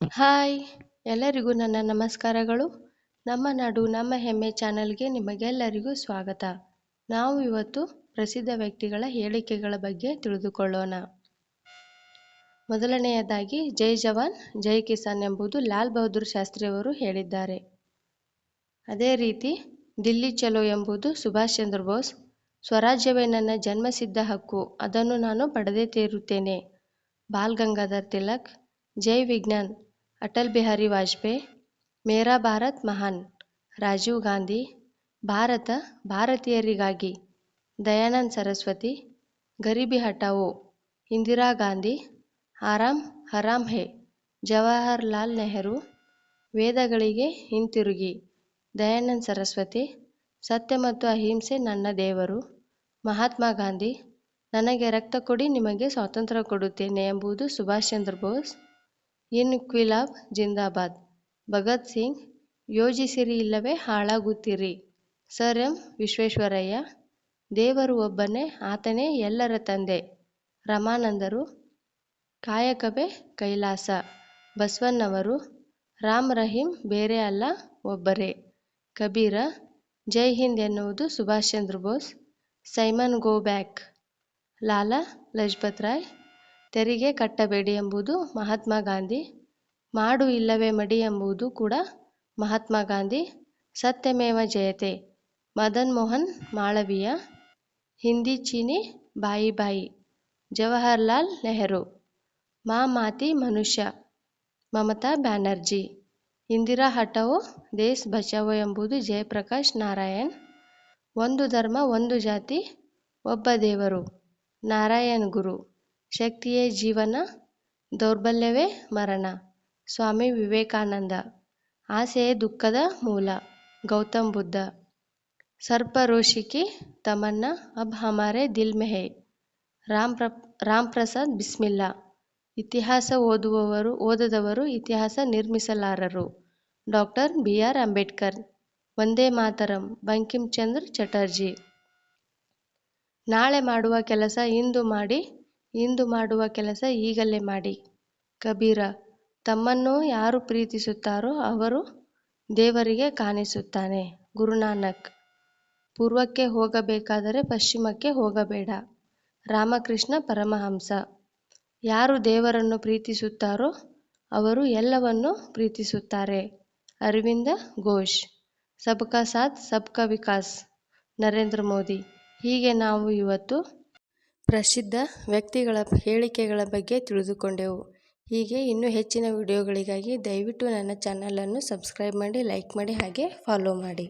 Hi ಎಲ್ಲರಿಗೂ ನನ್ನ ನಮಸ್ಕಾರಗಳು. ನಮ್ಮ ನಾಡು, ನಮ್ಮ ಹೆಮ್ಮೆ ಚಾನಲ್ಗೆ ನಿಮಗೆಲ್ಲರಿಗೂ ಸ್ವಾಗತ. ನಾವು ಇವತ್ತು ಪ್ರಸಿದ್ಧ ವ್ಯಕ್ತಿಗಳ ಹೇಳಿಕೆಗಳ ಬಗ್ಗೆ ತಿಳಿದುಕೊಳ್ಳೋಣ. ಮೊದಲನೆಯದಾಗಿ, ಜೈ ಜವಾನ್, ಜೈ ಕಿಸಾನ್ ಎಂಬುದು ಲಾಲ್ ಬಹದ್ದೂರ್ ಶಾಸ್ತ್ರಿಯವರು ಹೇಳಿದ್ದಾರೆ. ಅದೇ ರೀತಿ, ದಿಲ್ಲಿ ಚಲೋ ಎಂಬುದು ಸುಭಾಷ್ ಚಂದ್ರ ಬೋಸ್, ಸ್ವರಾಜ್ಯವೇ ನನ್ನ ಜನ್ಮಸಿದ್ಧ ಹಕ್ಕು, ಅದನ್ನು ನಾನು ಪಡೆದೇ ತೀರುತ್ತೇನೆ. ಬಾಲ್ ಗಂಗಾಧರ್ ತಿಲಕ್, ಜೈ ವಿಜ್ಞಾನ್ ಅಟಲ್ ಬಿಹಾರಿ ವಾಜಪೇಯಿ, ಮೇರಾ ಭಾರತ್ ಮಹಾನ್, ರಾಜೀವ್ ಗಾಂಧಿ, ಭಾರತ ಭಾರತೀಯರಿಗಾಗಿ ದಯಾನಂದ್ ಸರಸ್ವತಿ, ಗರೀಬಿ ಹಟಾವೋ ಇಂದಿರಾ ಗಾಂಧಿ, ಆರಾಮ್ ಹರಾಮ್ ಹೇ, ಜವಾಹರ್ಲಾಲ್ ನೆಹರು, ವೇದಗಳಿಗೆ ಹಿಂತಿರುಗಿ, ದಯಾನಂದ್ ಸರಸ್ವತಿ, ಸತ್ಯ ಮತ್ತು ಅಹಿಂಸೆ ನನ್ನ ದೇವರು, ಮಹಾತ್ಮ ಗಾಂಧಿ, ನನಗೆ ರಕ್ತ ಕೊಡಿ ನಿಮಗೆ ಸ್ವಾತಂತ್ರ್ಯ ಕೊಡುತ್ತೇನೆ ಎಂಬುದು ಸುಭಾಷ್ ಚಂದ್ರ ಬೋಸ್ ಇನ್ಕ್ವಿಲಾಬ್ ಜಿಂದಾಬಾದ್. ಭಗತ್ ಸಿಂಗ್, ಯೋಜಿಸಿರಿ ಇಲ್ಲವೇ ಹಾಳಾಗುತ್ತೀರಿ. ಸರ್ ಎಂ ವಿಶ್ವೇಶ್ವರಯ್ಯ ದೇವರು ಒಬ್ಬನೇ ಆತನೇ ಎಲ್ಲರ ತಂದೆ. ರಮಾನಂದರು, ಕಾಯಕವೇ ಕೈಲಾಸ. ಬಸವಣ್ಣವರು, ರಾಮ್ ರಹೀಂ ಬೇರೆ ಅಲ್ಲ, ಒಬ್ಬರೇ. ಕಬೀರ, ಜೈ ಹಿಂದ್ ಎನ್ನುವುದು Subhash Chandra Bose, Simon go back. Lala Lajpat Rai ತೆರಿಗೆ ಕಟ್ಟಬೇಡಿ ಎಂಬುದು ಮಹಾತ್ಮ ಗಾಂಧಿ, ಮಾಡು ಇಲ್ಲವೇ ಮಡಿ ಎಂಬುದು ಕೂಡ ಮಹಾತ್ಮ ಗಾಂಧಿ, ಸತ್ಯಮೇವ ಜಯತೆ, ಮದನ್ ಮೋಹನ್ ಮಾಳವೀಯ, ಹಿಂದಿ ಚೀನಿ ಬಾಯಿ ಬಾಯಿ, ಜವಹರ್ಲಾಲ್ ನೆಹರು, ಮಾ ಮಾತಿ ಮನುಷ್ಯ, ಮಮತಾ ಬ್ಯಾನರ್ಜಿ, ಇಂದಿರಾ ಹಠವೋ ದೇಶ್ ಬಚಾವೋ ಎಂಬುದು ಜಯಪ್ರಕಾಶ್ ನಾರಾಯಣ್, ಒಂದು ಧರ್ಮ, ಒಂದು ಜಾತಿ, ಒಬ್ಬ ದೇವರು, ನಾರಾಯಣ್ ಗುರು. ಶಕ್ತಿಯೇ ಜೀವನ, ದೌರ್ಬಲ್ಯವೇ ಮರಣ. ಸ್ವಾಮಿ ವಿವೇಕಾನಂದ. ಆಸೆಯೇ ದುಃಖದ ಮೂಲ. ಗೌತಮ್ ಬುದ್ಧ. ಸರ್ಪ ರೋಷಿಕಿ ತಮನ್ನ ಅಬ್ ಹಮಾರೆ ದಿಲ್ ಮೆ ಹೈ. ರಾಮ್ ಪ್ರ ರಾಮ್ ಪ್ರಸಾದ್ ಬಿಸ್ಮಿಲ್ಲಾ. ಇತಿಹಾಸ ಓದುವವರು, ಓದದವರು ಇತಿಹಾಸ ನಿರ್ಮಿಸಲಾರರು. Doctor B R Ambedkar. Vande Mataram Bankim ಚಂದ್ರ ಚಟರ್ಜಿ. ನಾಳೆ ಮಾಡುವ ಕೆಲಸ ಇಂದು ಮಾಡಿ ಇಂದು ಮಾಡುವ ಕೆಲಸ ಈಗಲೇ ಮಾಡಿ. ಕಬೀರ, ತಮ್ಮನ್ನು ಯಾರು ಪ್ರೀತಿಸುತ್ತಾರೋ ಅವರು ದೇವರಿಗೆ ಕಾಣಿಸುತ್ತಾನೆ. ಗುರುನಾನಕ್, ಪೂರ್ವಕ್ಕೆ ಹೋಗಬೇಕಾದರೆ ಪಶ್ಚಿಮಕ್ಕೆ ಹೋಗಬೇಡ. ರಾಮಕೃಷ್ಣ ಪರಮಹಂಸ, ಯಾರು ದೇವರನ್ನು ಪ್ರೀತಿಸುತ್ತಾರೋ ಅವರು ಎಲ್ಲವನ್ನೂ ಪ್ರೀತಿಸುತ್ತಾರೆ. ಅರವಿಂದ ಘೋಷ್, ಸಬ್ಕಾ ಸಾಥ್, ಸಬ್ಕಾ ವಿಕಾಸ್. ನರೇಂದ್ರ ಮೋದಿ, ಹೀಗೆ ನಾವು ಇವತ್ತು ಪ್ರಸಿದ್ಧ ವ್ಯಕ್ತಿಗಳ ಹೇಳಿಕೆಗಳ ಬಗ್ಗೆ ತಿಳಿದುಕೊಂಡೆವು. ಹೀಗೆ ಇನ್ನೂ ಹೆಚ್ಚಿನ ವಿಡಿಯೋಗಳಿಗಾಗಿ ದಯವಿಟ್ಟು ನನ್ನ ಚಾನಲನ್ನು ಸಬ್ಸ್ಕ್ರೈಬ್ ಮಾಡಿ, ಲೈಕ್ ಮಾಡಿ ಹಾಗೆ ಫಾಲೋ ಮಾಡಿ.